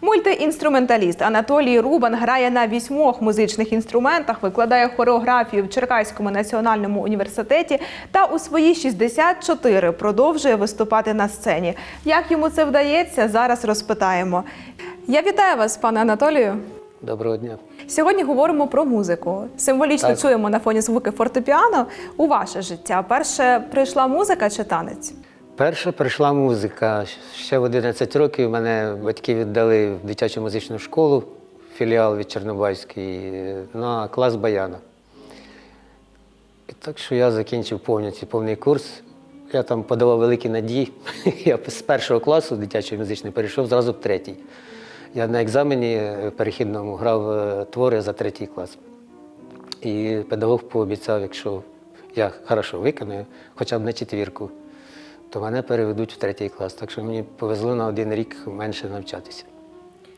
Мультиінструменталіст Анатолій Рубан грає на вісьмох музичних інструментах, викладає хореографію в Черкаському національному університеті та у свої 64 продовжує виступати на сцені. Як йому це вдається, зараз розпитаємо. Я вітаю вас, пане Анатолію. Доброго дня. Сьогодні говоримо про музику. Символічно Так. чуємо на фоні звуки фортепіано у ваше життя. Перше прийшла музика чи танець? Перша прийшла музика. Ще в 11 років мене батьки віддали в дитячу музичну школу, філіал від Чорнобайської, на клас баяна. І так що я закінчив повністю повний курс. Я там подавав великі надії. Я з першого класу дитячої музичної перейшов зразу в третій. Я на екзамені перехідному грав е, твори за третій клас. І педагог пообіцяв, якщо я хорошо виконую, хоча б на четвірку, то мене переведуть в третій клас. Так що мені повезло на один рік менше навчатися.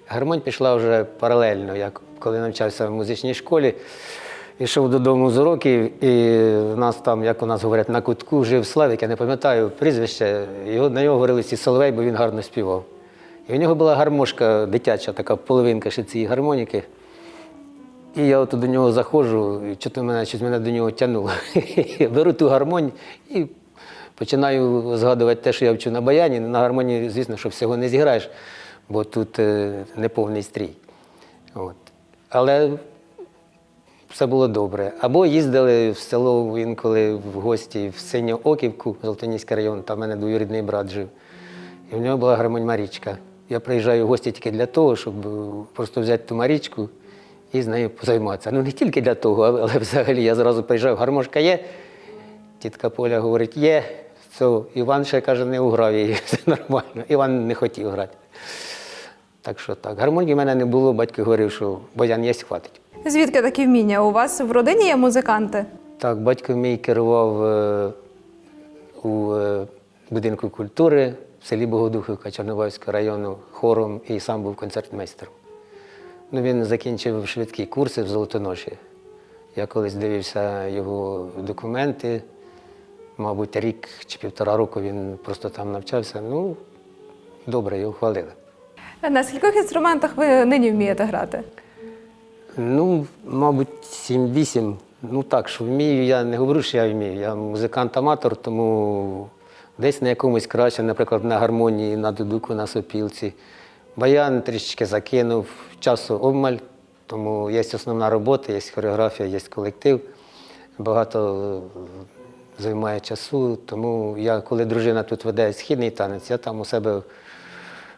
Гармонь пішла вже паралельно. Я коли навчався в музичній школі, йшов додому з уроків, і в нас там, як у нас говорять, на кутку жив Славік, я не пам'ятаю прізвище, його, на нього говорили всі Соловей, бо він гарно співав. І у нього була гармошка дитяча, така половинка ще цієї гармоніки. І я от до нього заходжу, і мене, щось мене до нього тягнуло. Беру ту гармонь і починаю згадувати те, що я вчу на баяні. На гармонії, звісно, що всього не зіграєш, бо тут е, неповний стрій. От. Але все було добре. Або їздили в село інколи в гості в Синьооківку, Золотоніський район, там в мене двоюрідний брат жив. І в нього була гармонь Марічка. Я приїжджаю в гості тільки для того, щоб е, просто взяти ту Марічку і з нею позайматися. Ну не тільки для того, але взагалі я зразу приїжджав, гармошка є. Тітка Поля говорить, є. Все. Іван ще каже, не уграв її, все нормально. Іван не хотів грати. Так що так. Гармонії в мене не було, батько говорив, що боян є, хватить. Звідки такі вміння? У вас в родині є музиканти? Так, батько мій керував е, у е, будинку культури в селі Богодухівка Чорнобайського району хором і сам був концертмейстером. Ну, він закінчив швидкі курси в Золотоноші. Я колись дивився його документи. Мабуть, рік чи півтора року він просто там навчався. Ну, добре, його хвалили. На скількох інструментах ви нині вмієте грати? Ну, мабуть, 7-8. Ну так, що вмію, я не говорю, що я вмію. Я музикант-аматор, тому десь на якомусь краще, наприклад, на гармонії, на дудуку, на сопілці. Баян трішечки закинув, часу обмаль, тому є основна робота, є хореографія, є колектив. Багато займає часу, тому я, коли дружина тут веде східний танець, я там у себе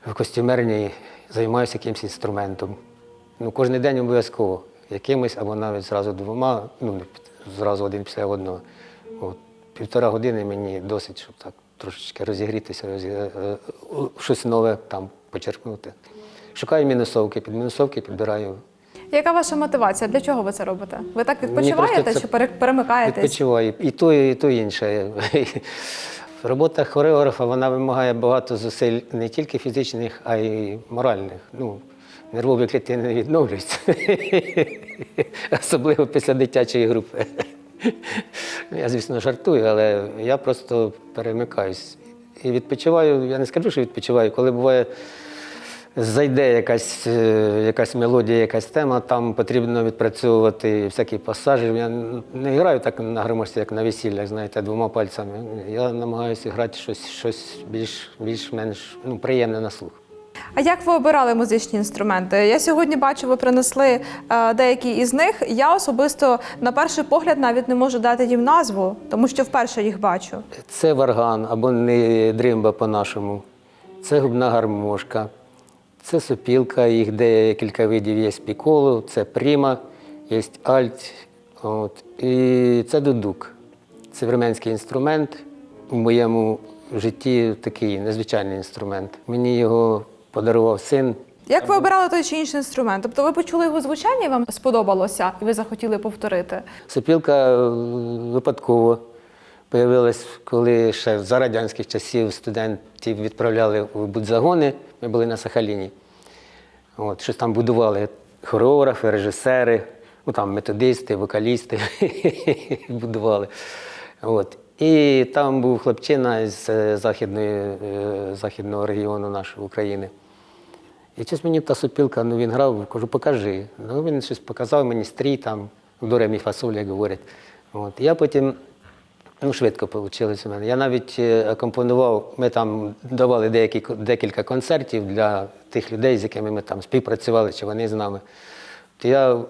в костюмерній займаюся якимось інструментом. Ну, кожен день обов'язково якимось або навіть зразу двома, ну, зразу один після одного. От, півтора години мені досить, щоб так трошечки розігрітися, розі... е, е, щось нове там почерпнути. Шукаю мінусовки, під мінусовки підбираю. Яка ваша мотивація? Для чого ви це робите? Ви так відпочиваєте чи пере- перемикаєтесь? Відпочиваю. І то, і то інше. Робота хореографа вона вимагає багато зусиль не тільки фізичних, а й моральних. Ну, нервові клітини не відновлюються. Особливо після дитячої групи. Я, звісно, жартую, але я просто перемикаюсь. І відпочиваю, я не скажу, що відпочиваю, коли буває. Зайде якась, е, якась мелодія, якась тема, там потрібно відпрацьовувати всякі пасажі. Я не граю так на гармошці, як на весіллях, знаєте, двома пальцями. Я намагаюся грати щось, щось більш, більш-менш ну, приємне на слух. А як ви обирали музичні інструменти? Я сьогодні бачу, ви принесли е, деякі із них. Я особисто на перший погляд навіть не можу дати їм назву, тому що вперше їх бачу. Це варган або не дримба по-нашому, це губна гармошка, це сопілка, їх декілька видів є піколо, це пріма, є альт. От. І це дудук. Це вірменський інструмент. У моєму житті такий незвичайний інструмент. Мені його подарував син. Як ви обирали той чи інший інструмент? Тобто ви почули його звучання і вам сподобалося, і ви захотіли повторити? Сопілка е, випадково появилась, коли ще за радянських часів студентів відправляли в будзагони. Ми були на Сахаліні. От, щось там будували хореографи, режисери, ну там методисти, вокалісти будували. От. І там був хлопчина з е, західної, е, західного регіону нашої України. І щось мені та сопілка, ну він грав, кажу, покажи. Ну він щось показав мені стрій, там, до ремі фасоль, як говорять. От. Я потім, ну швидко вийшло у мене. Я навіть е, акомпонував, ми там давали деякі, декілька концертів для тих людей, з якими ми там співпрацювали, чи вони з нами. То я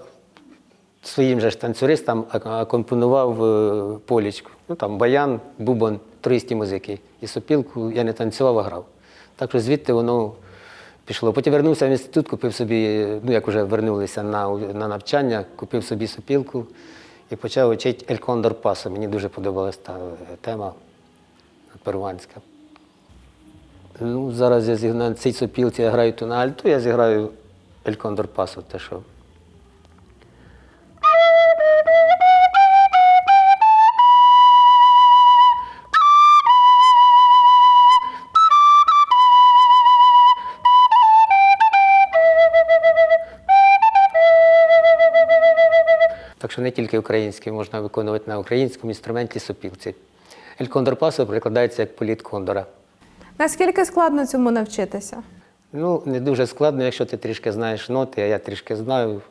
своїм же ж танцюристам акомпонував е, полічку. Ну там баян, бубон, троїсті музики. І сопілку я не танцював, а грав. Так що звідти воно пішло. Потім вернувся в інститут, купив собі, ну як вже вернулися на, на навчання, купив собі сопілку і почав вчити Ель Кондор Пасо. Мені дуже подобалася та е, тема перуанська. Ну, зараз я зігнаю на цій сопілці, я граю ту на альту, я зіграю Ель Кондор Пасо, те, що Так що не тільки український можна виконувати на українському інструменті сопілці. Ель Кондор Пасо перекладається як політ кондора. Наскільки складно цьому навчитися? Ну, не дуже складно, якщо ти трішки знаєш ноти, а я трішки знаю.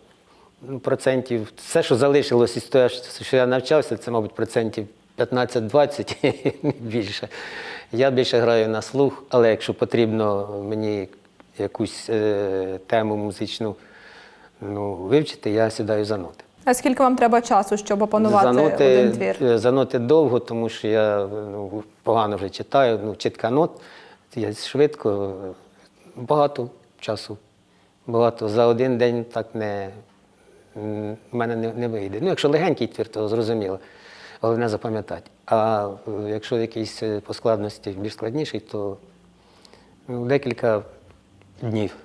Ну, процентів, все, що залишилось із того, що я навчався, це, мабуть, процентів 15-20 більше. Я більше граю на слух, але якщо потрібно мені якусь е, тему музичну ну, вивчити, я сідаю за ноти. А скільки вам треба часу, щоб опанувати один твір? е, Заноти довго, тому що я ну, погано вже читаю, ну, чітка нот, я швидко, багато часу. Багато. За один день так не, в мене не, не вийде. Ну, якщо легенький твір, то зрозуміло. Головне запам'ятати. А е, якщо якийсь е, по складності більш складніший, то ну, декілька днів.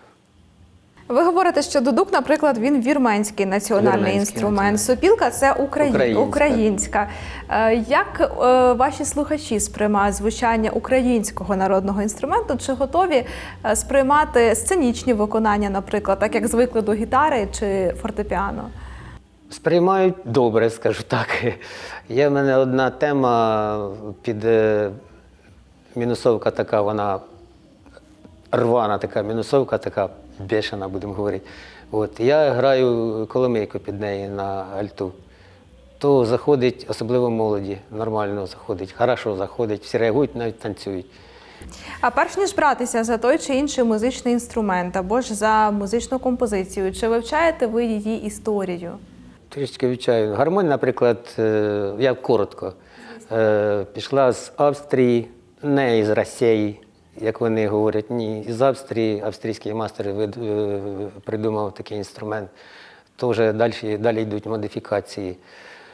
Ви говорите, що дудук, наприклад, він вірменський національний Вірменський інструмент. національний. Сопілка це Украї... Українська. українська. Е, Як е, ваші слухачі сприймають звучання українського народного інструменту? Чи готові е, сприймати сценічні виконання, наприклад, так як звикли до гітари чи фортепіано? Сприймають добре, скажу так. Є в мене одна тема під мінусовка така, вона рвана така мінусовка, така бешена, будемо говорити. От, я граю коломийку під неї на альту. То заходить, особливо молоді, нормально заходить, хорошо заходить, всі реагують, навіть танцюють. А перш ніж братися за той чи інший музичний інструмент або ж за музичну композицію, чи вивчаєте ви її історію? Трішки вивчаю. Гармонь, наприклад, е, я коротко. Е, Пішла з Австрії, не із Росії, як вони говорять, ні, із Австрії. Австрійський мастер е, придумав такий інструмент. То вже далі, далі йдуть модифікації.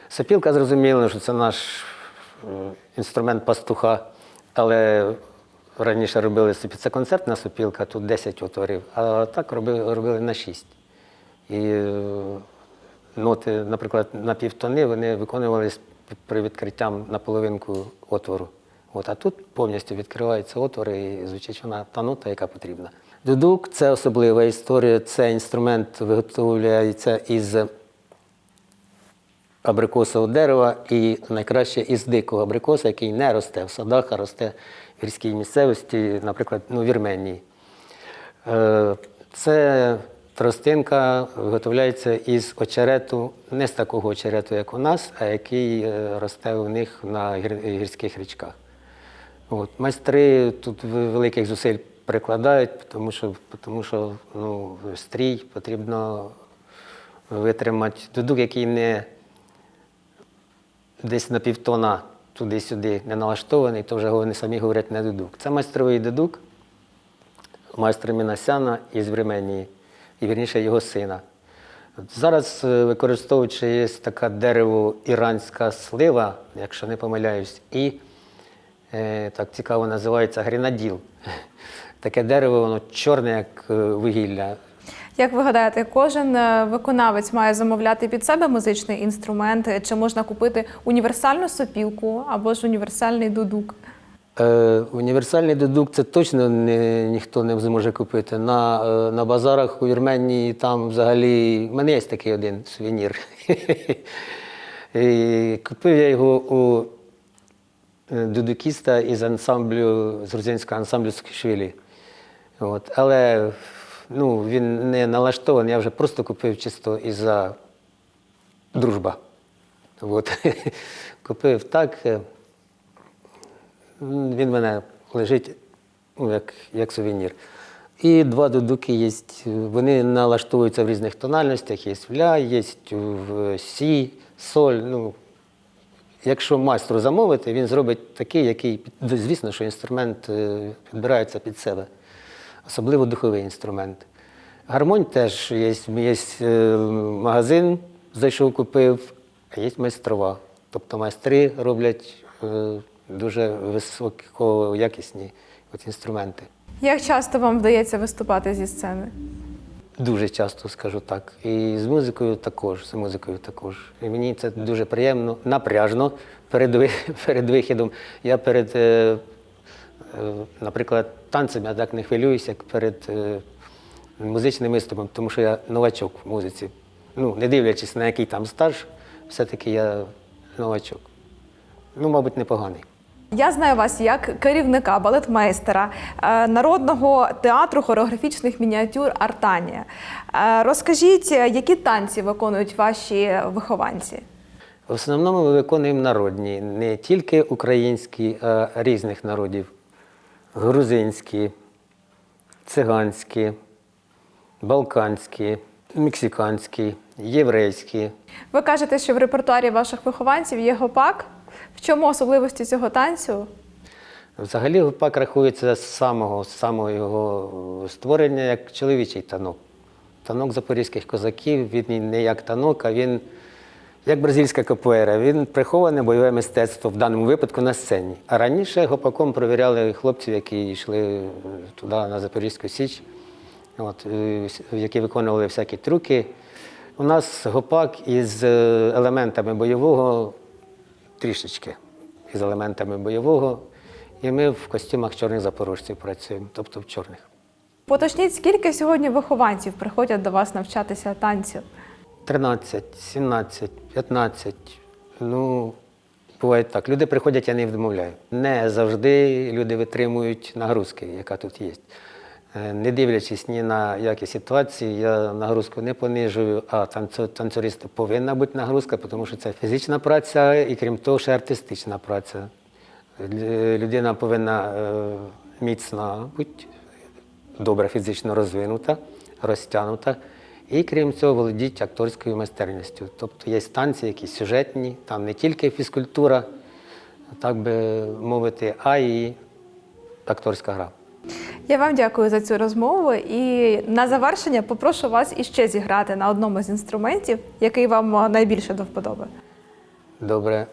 Сопілка зрозуміло, що це наш е, інструмент пастуха, але раніше робили сопі- це концертна сопілка, тут 10 отворів, а так робили, робили на 6. І е, ноти, наприклад, на півтони вони виконувалися при відкриттям на половинку отвору. От, а тут повністю відкриваються отвори і звучить вона яка потрібна. Дудук це особлива історія. Це інструмент виготовляється із абрикосового дерева і найкраще із дикого абрикоса, який не росте в садах, а росте в гірській місцевості, наприклад, ну, в Вірменії. Е, Це тростинка виготовляється із очерету, не з такого очерету, як у нас, а який е, росте у них на гірських річках. От. Майстри тут великих зусиль прикладають, тому що, тому що ну, стрій потрібно витримати. Дудук, який не десь на півтона туди-сюди не налаштований, то вже вони самі говорять не дудук. Це майстровий дудук, майстра Мінасяна із Вірменії, і вірніше його сина. Зараз е, використовуючи є така дерево іранська слива, якщо не помиляюсь, і так цікаво називається гренаділ. Таке дерево, воно чорне, як е, вугілля. Як ви гадаєте, кожен е, виконавець має замовляти під себе музичний інструмент, Е, чи можна купити універсальну сопілку або ж універсальний дудук? Е, універсальний дедукт це точно не, ніхто не зможе купити. На, е, на базарах у Вірменії там взагалі. в мене є такий один сувенір. Купив я його у е, дудукіста із ансамблю, з грузинського ансамблю Скішвілі. От. Але ну, він не налаштований, я вже просто купив чисто із-за дружба. От. Купив так. е, Він в мене лежить ну, як, як сувенір. І два дудуки є. Вони налаштовуються в різних тональностях. Є в ля, є в сі, соль. Ну, якщо майстру замовити, він зробить такий, який, звісно, що інструмент е, підбирається під себе, особливо духовий інструмент. Гармонь теж є, є е, магазин, зайшов, купив, а є майстрова. Тобто майстри роблять е, дуже високоякісні от інструменти. Як часто вам вдається виступати зі сцени? Дуже часто скажу так. І з музикою також, з музикою також. І мені це дуже приємно, напряжно перед, перед вихідом. Я перед, е, е, наприклад, танцем я так не хвилююся, як перед е, музичним виступом, тому що я новачок в музиці. Ну, не дивлячись на який там стаж, все-таки я новачок. Ну, мабуть, непоганий. Я знаю вас як керівника балетмейстера е, народного театру хореографічних мініатюр Артанія. Е, Розкажіть, які танці виконують ваші вихованці? В основному ми виконуємо народні, не тільки українські, а різних народів. Грузинські, циганські, балканські, мексиканські, єврейські. Ви кажете, що в репертуарі ваших вихованців є гопак. В чому особливості цього танцю? Взагалі гупак рахується з самого, з самого його створення як чоловічий танок. Танок запорізьких козаків, він не як танок, а він як бразильська капуера. Він приховане бойове мистецтво в даному випадку на сцені. А раніше гопаком провіряли хлопців, які йшли е, туди на Запорізьку Січ, от, е, які виконували всякі трюки. У нас гопак із е, елементами бойового трішечки із елементами бойового. І ми в костюмах чорних запорожців працюємо, тобто в чорних. Поточніть, скільки сьогодні вихованців приходять до вас навчатися танцю? 13, 17, 15. Ну, буває так. Люди приходять, я не відмовляю. Не завжди люди витримують нагрузки, яка тут є. Е, Не дивлячись ні на які ситуації, я нагрузку не понижую, а танцю- танцюристу повинна бути нагрузка, тому що це фізична праця і крім того, ще артистична праця. Людина повинна е, міцна бути, добре фізично розвинута, розтягнута. І крім цього, володіть акторською майстерністю. Тобто є станції, які сюжетні, там не тільки фізкультура, так би мовити, а й акторська гра. Я вам дякую за цю розмову. І на завершення попрошу вас іще зіграти на одному з інструментів, який вам е, найбільше до вподоби. Добре.